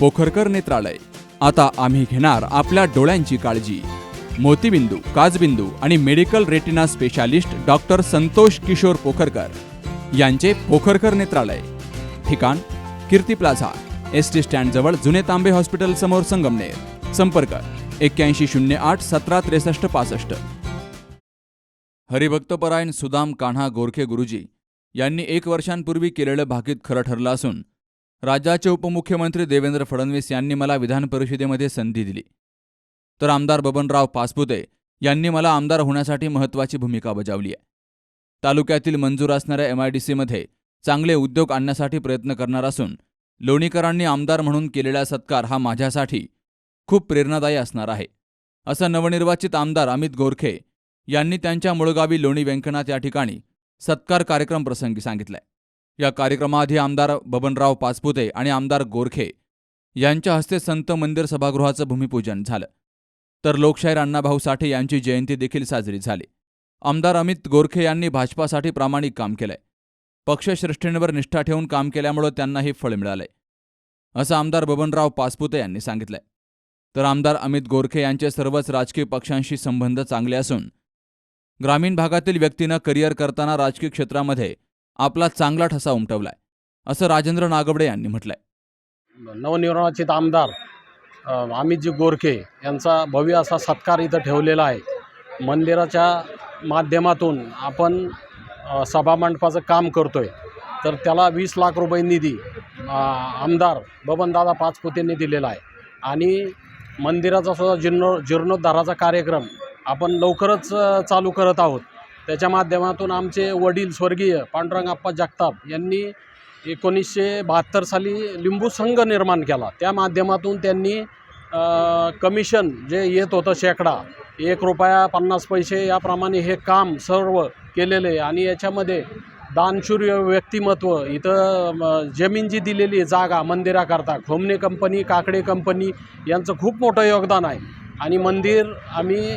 पोखरकर नेत्रालय. आता आम्ही घेणार आपल्या डोळ्यांची काळजी. मोतीबिंदू काजबिंदू आणि medical retina specialist doctor Santosh Kishor Pokharkar यांचे पोखरकर नेत्रालय. ठिकाण कीर्ती प्लाझा एस टी स्टँडजवळ जुने तांबे हॉस्पिटल समोर संगमनेर. संपर्क एक्क्याऐंशी शून्य आठ सतरा त्रेसष्ट पासष्ट. हरिभक्तपरायण सुदाम कान्हा गोरखे गुरुजी यांनी एक वर्षांपूर्वी केलेलं भाकीत खरं ठरलं असून राज्याचे उपमुख्यमंत्री देवेंद्र फडणवीस यांनी मला विधान परिषदेमध्ये संधी दिली. तर आमदार बबनराव पासपुते यांनी मला आमदार होण्यासाठी महत्त्वाची भूमिका बजावली आहे. तालुक्यातील मंजूर असणाऱ्या एम आय डी सीमध्ये चांगले उद्योग आणण्यासाठी प्रयत्न करणार असून लोणीकरांनी आमदार म्हणून केलेला सत्कार हा माझ्यासाठी खूप प्रेरणादायी असणार आहे. असं नवनिर्वाचित आमदार अमित गोरखे यांनी त्यांच्या मुळगावी लोणी व्यंकनाथ या ठिकाणी सत्कार कार्यक्रम प्रसंगी सांगितलंय. या कार्यक्रमाआधी आमदार बबनराव पाचपुते आणि आमदार गोरखे यांच्या हस्ते संत मंदिर सभागृहाचं भूमिपूजन झालं. तर लोकशाहीर अण्णाभाऊ साठे यांची जयंती देखील साजरी झाली. आमदार अमित गोरखे यांनी भाजपासाठी प्रामाणिक काम केलंय. पक्षश्रेष्ठींवर निष्ठा ठेवून काम केल्यामुळं त्यांना हे फळ मिळालंय. असं आमदार बबनराव पासपुते यांनी सांगितलंय. तर आमदार अमित गोरखे यांचे सर्वच राजकीय पक्षांशी संबंध चांगले असून ग्रामीण भागातील व्यक्तीनं करिअर करताना राजकीय क्षेत्रामध्ये आपला चांगला ठसा उमटवलाय असं राजेंद्र नागवडे यांनी म्हटलंय. नवनिर्वाचित आमदार अमितजी गोरखे यांचा भव्य असा सत्कार इथं ठेवलेला आहे. मंदिराच्या माध्यमातून आपण सभामंडपाचं काम करतोय. तर त्याला वीस लाख रुपये निधी आमदार बबनदादा पाचपुतेंनी दिलेला आहे. आणि मंदिराचा सुद्धा जीर्णो जीर्णोद्धाराचा कार्यक्रम आपण लवकरच चालू करत आहोत. त्याच्या माध्यमातून आमचे वडील स्वर्गीय पांडुरंग आप्पा जगताप यांनी एकोणीसशे बहात्तर साली लिंबू संघ निर्माण केला. त्या माध्यमातून त्यांनी कमिशन जे येत होतं शेकडा एक रुपया पन्नास पैसे याप्रमाणे हे काम सर्व केलेलं आहे आणि याच्यामध्ये दानशूर व्यक्तिमत्व इथं जमीन जी दिलेली जागा मंदिराकरता खोमणे कंपनी काकडे कंपनी यांचं खूप मोठं योगदान आहे. आणि मंदिर आम्ही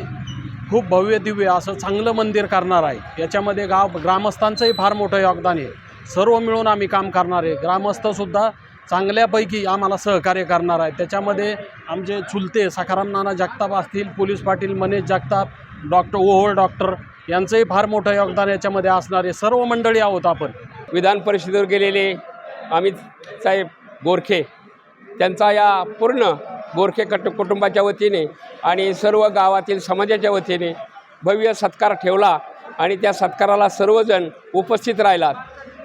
खूप भव्य दिव्य असं चांगलं मंदिर करणार आहे. याच्यामध्ये गाव ग्रामस्थांचंही फार मोठं योगदान आहे. सर्व मिळून आम्ही काम करणार आहे. ग्रामस्थसुद्धा चांगल्यापैकी आम्हाला सहकार्य करणार आहे. त्याच्यामध्ये आमचे चुलते सखाराम नाना जगताप असतील police Patil Manesh Jagtap doctor Ohol doctor यांचंही फार मोठं योगदान याच्यामध्ये असणार आहे. सर्व मंडळी आहोत आपण. विधान परिषदेवर गेलेले अमित साहेब गोरखे त्यांचा या पूर्ण गोरखे कट कुटुंबाच्या वतीने आणि सर्व गावातील समाजाच्या वतीने भव्य सत्कार ठेवला आणि त्या सत्काराला सर्वजण उपस्थित राहिलात.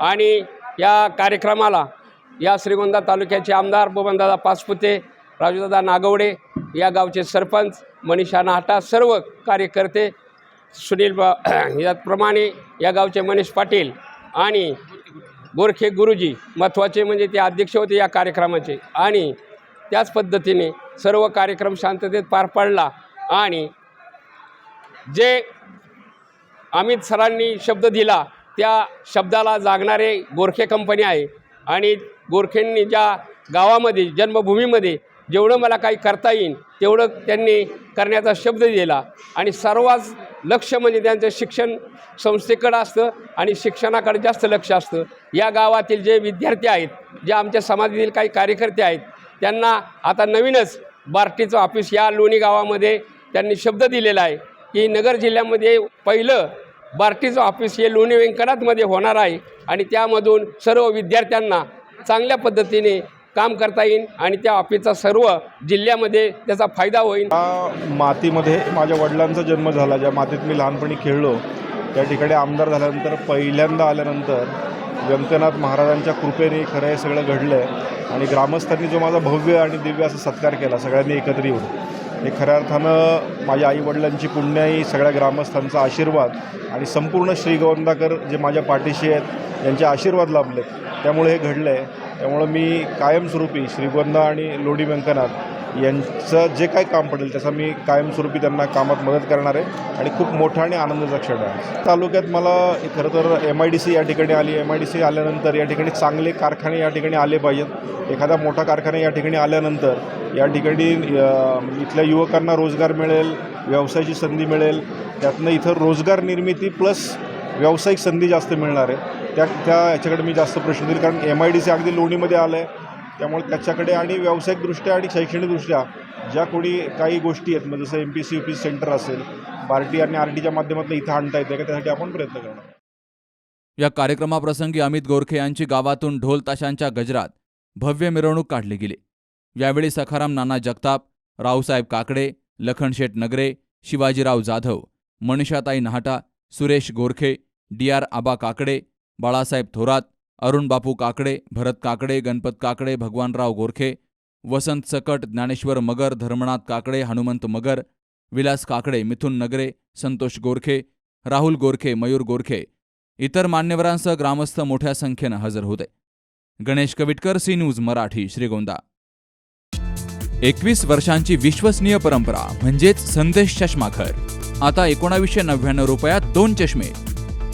आणि या कार्यक्रमाला या श्रीगोंदा तालुक्याचे आमदार बबनदादा पाचपुते राजूदादा नागवडे या गावचे सरपंच मनीषा नाहटा सर्व कार्यकर्ते सुनील बा याप्रमाणे या गावचे मनीष पाटील आणि गोरखे गुरुजी महत्त्वाचे म्हणजे ते अध्यक्ष होते या कार्यक्रमाचे. आणि त्याच पद्धतीने सर्व कार्यक्रम शांततेत पार पडला आणि जे अमित सरांनी शब्द दिला त्या शब्दाला जागणारे गोरखे कंपनी आहे. आणि गोरखेंनी ज्या गावामध्ये जन्मभूमीमध्ये जेवढं मला काही करता येईल तेवढं त्यांनी करण्याचा शब्द दिला. आणि सर्वच लक्ष म्हणजे त्यांचं शिक्षण संस्थेकडं असतं आणि शिक्षणाकडे जास्त लक्ष असतं. या गावातील जे विद्यार्थी आहेत जे आमच्या समाजातील काही कार्यकर्ते आहेत त्यांना आता नवीनच बार्टीचं ऑफिस या लोणी गावामध्ये त्यांनी शब्द दिलेला आहे की नगर जिल्ह्यामध्ये पहिलं बार्टीचं ऑफिस हे लोणी व्यंकटातमध्ये होणार आहे आणि त्यामधून सर्व विद्यार्थ्यांना चांगल्या पद्धतीने काम करता येईल आणि त्या ऑफिसचा सर्व जिल्ह्यामध्ये त्याचा फायदा होईल. मातीमध्ये माझ्या वडिलांचा जन्म झाला ज्या मातीत मी लहानपणी खेळलो त्या ठिकाणी आमदार झाल्यानंतर पहिल्यांदा आल्यानंतर व्यंकनाथ महाराजांच्या कृपेने खरं हे सगळं घडलं आहे आणि ग्रामस्थांनी जो माझा भव्य आणि दिव्य असा सत्कार केला सगळ्यांनी एकत्र येऊन. हे खऱ्या अर्थानं माझ्या आईवडिलांची पुण्याई सगळ्या ग्रामस्थांचा आशीर्वाद आणि संपूर्ण श्रीगोंदाकर जे माझ्या पाठीशी आहेत यांचे आशीर्वाद लाभले त्यामुळे हे घडलं आहे त्यामुळं मी कायमस्वरूपी श्रीगोंदा आणि लोढी व्यंकनाथ यांचं जे काही काम पडेल त्याचा मी कायमस्वरूपी त्यांना कामात मदत करणार आहे आणि खूप मोठा आणि आनंदाचा क्षण आहे. तालुक्यात मला खरं तर एम आय डी सी या ठिकाणी आली. एम आय डी सी आल्यानंतर या ठिकाणी चांगले कारखाने या ठिकाणी आले पाहिजेत. एखादा मोठा कारखाना या ठिकाणी आल्यानंतर या ठिकाणी इथल्या युवकांना रोजगार मिळेल व्यवसायाची संधी मिळेल. त्यातनं इथं रोजगार निर्मिती प्लस व्यावसायिक संधी जास्त मिळणार आहे. त्या त्या याच्याकडे मी जास्त प्रश्न देईल कारण एम आय डी सी अगदी लोणीमध्ये आलं आहे त्यामुळे त्याच्याकडे आणि व्यावसायिकदृष्ट्या आणि शैक्षणिकदृष्ट्या ज्या कोणी काही गोष्टी आहेत म्हणजे जसं M P C U P center असेल बार्टी आणि आर टीच्या माध्यमातून इथं आणता येते का त्यासाठी आपण प्रयत्न करणार. या कार्यक्रमाप्रसंगी अमित गोरखे यांची गावातून ढोल ताशांच्या गजरात भव्य मिरवणूक काढली गेली. यावेळी सखाराम नाना जगताप रावसाहेब काकडे लखनशेठ नगरे शिवाजीराव जाधव मनीषाताई नहाटा सुरेश गोरखे डी आर आबा काकडे बाळासाहेब थोरात अरुण बापू काकडे भरत काकडे गणपत काकडे भगवानराव गोरखे वसंत सकट ज्ञानेश्वर मगर धर्मनाथ काकडे हनुमंत मगर विलास काकडे मिथुन नगरे संतोष गोरखे राहुल गोरखे मयूर गोरखे इतर मान्यवरांसह ग्रामस्थ मोठ्या संख्येनं हजर होते. Ganesh Kavitkar C news Marathi Shrigonda. एकवीस वर्षांची विश्वसनीय परंपरा म्हणजेच संदेश चष्माखर आता एकोणावीसशे नव्याण्णव रुपयात दोन चष्मे.